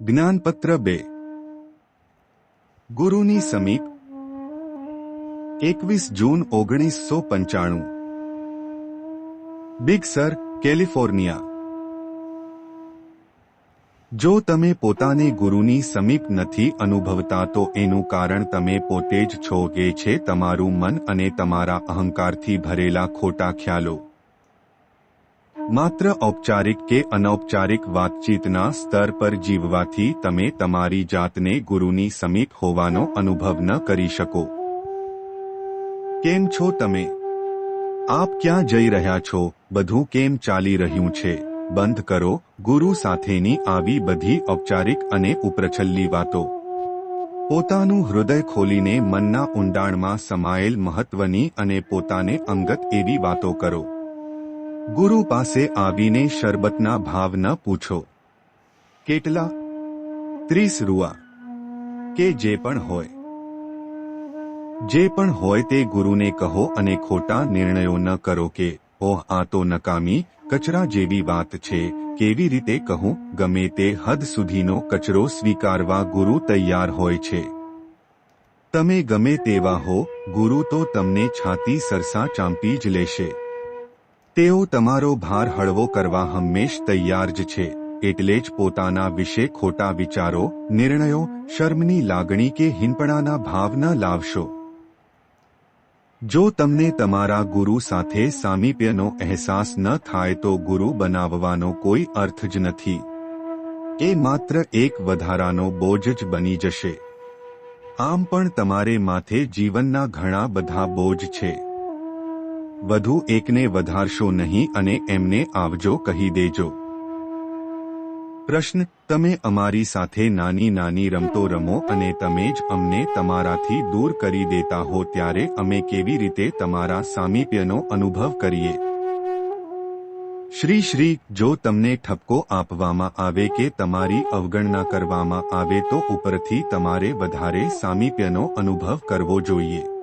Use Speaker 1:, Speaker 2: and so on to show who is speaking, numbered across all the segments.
Speaker 1: જ્ઞાનપત્ર બે. ગુરુની સમીપ. એકવીસ જૂન ઓગણીસો પંચાણું. બિગ સર કેલિફોર્નિયા જો તમે પોતાને ગુરુની સમીપ નથી અનુભવતા તો એનું કારણ તમે પોતે જ છો એ છે તમારું મન અને તમારા અહંકારથી ભરેલા ખોટા ખ્યાલો. માત્ર ઔપચારિક કે અનૌપચારિક વાતચીતના સ્તર પર જીવવાથી તમે તમારી જાતને ગુરુની સમીપ હોવાનો અનુભવ ન કરી શકો. કેમ છો તમે? આપ ક્યાં જઈ રહ્યા છો? બધું કેમ ચાલી રહ્યું છે? બંધ કરો, ગુરુ સાથેની આવી બધી ઔપચારિક અને ઉપરછલ્લી વાતો. પોતાનું હૃદય ખોલીને મનના ઊંડાણમાં સમાયેલ મહત્વની અને પોતાને અંગત એવી વાતો કરો. ગુરુ પાસે આવીને શરબતના ભાવ ન પૂછો. કેટલા? ત્રીસ રૂઆ. કે જે પણ હોય. જે પણ હોય તે ગુરુને કહો અને ખોટા નિર્ણયો ન કરો કે, ઓહ, આ તો નકામી, કચરા જેવી વાત છે. કેવી રીતે કહું? ગમે તે હદ સુધીનો કચરો સ્વીકારવા ગુરુ તૈયાર હોય છે. તમે ગમે તેવા હો, ગુરુ તો તમને છાતી સરસા ચાંપી જ લેશે. તેઓ તમારો ભાર હળવો કરવા હંમેશ તૈયાર જ છે, એટલે જ પોતાના વિશે ખોટા વિચારો, નિર્ણયો, શર્મની લાગણી કે હિંપણાના ભાવ ન લાવશો. જો તમને તમારા ગુરુ સાથે સામીપ્યનો અહેસાસ ન થાય તો ગુરુ બનાવવાનો કોઈ અર્થ જ નથી. એ માત્ર એક વધારાનો બોજ જ બની જશે. આમ પણ તમારે માથે જીવનના ઘણા બધા બોજ છે. વધુ એકને વધારશો નહીં અને એમને આવજો કહી દેજો. પ્રશ્ન, તમે અમારી સાથે નાની નાની રમતો રમો અને તમે જ અમને તમારાથી દૂર કરી દેતા હો ત્યારે અમે કેવી રીતે તમારા સામીપ્યનો અનુભવ કરીએ? શ્રી શ્રી, જો તમને ઠપકો આપવામાં આવે કે તમારી અવગણના કરવામાં આવે તો ઉપરથી તમારે વધારે સામીપ્યનો અનુભવ કરવો જોઈએ.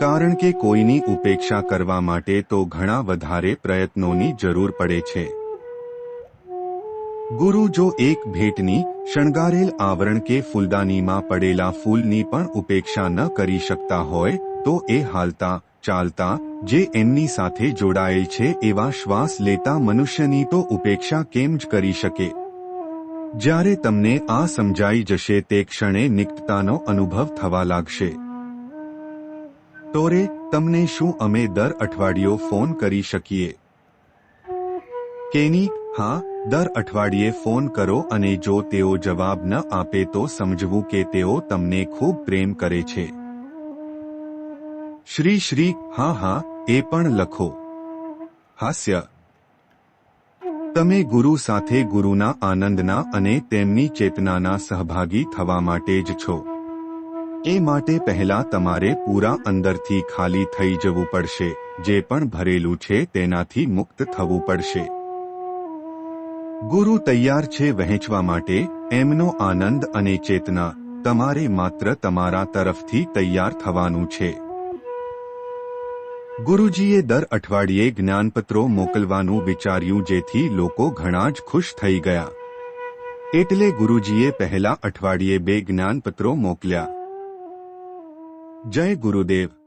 Speaker 1: કારણ કે કોઈની ઉપેક્ષા કરવા માટે તો ઘણા વધારે પ્રયત્નોની જરૂર પડે છે. ગુરુ જો એક ભેટની શણગારેલ આવરણ કે ફૂલદાનીમાં પડેલા ફૂલની પણ ઉપેક્ષા ન કરી શકતા હોય, તો એ હાલતા, ચાલતા, જે એમની સાથે જોડાયેલ છે એવા શ્વાસ લેતા મનુષ્યની તો ઉપેક્ષા કેમ જ કરી શકે? જ્યારે તમને આ સમજાઈ જશે તે ક્ષણે નિકટતાનો અનુભવ થવા લાગશે. તોરે તમને શું અમે દર અઠવાડિયો ફોન કરી શકીએ? કેની, હા, દર અઠવાડિયે ફોન કરો અને જો તેઓ જવાબ ન આપે તો સમજવું કે તેઓ તમને ખૂબ પ્રેમ કરે છે. શ્રી શ્રી, હા હા, એ પણ લખો. હાસ્ય. તમે ગુરુ સાથે ગુરુના આનંદના અને તેમની ચેતનાના સહભાગી થવા માટે જ છો. એ માટે પહેલા તમારે પૂરા અંદરથી ખાલી થઈ જવું પડશે, જે પણ ભરેલું છે તેનાથી મુક્ત થવું પડશે. ગુરુ તૈયાર છે વહેંચવા માટે, એમનો આનંદ અને ચેતના તમારે માત્ર તમારા તરફથી તૈયાર થવાનું છે. ગુરુજીએ દર અઠવાડિયે જ્ઞાનપત્રો મોકલવાનું વિચાર્યું જેથી લોકો ઘણા જ ખુશ થઈ ગયા. એટલે ગુરુજીએ પહેલા અઠવાડિયે બે જ્ઞાનપત્રો મોકલ્યા. જય ગુરુદેવ.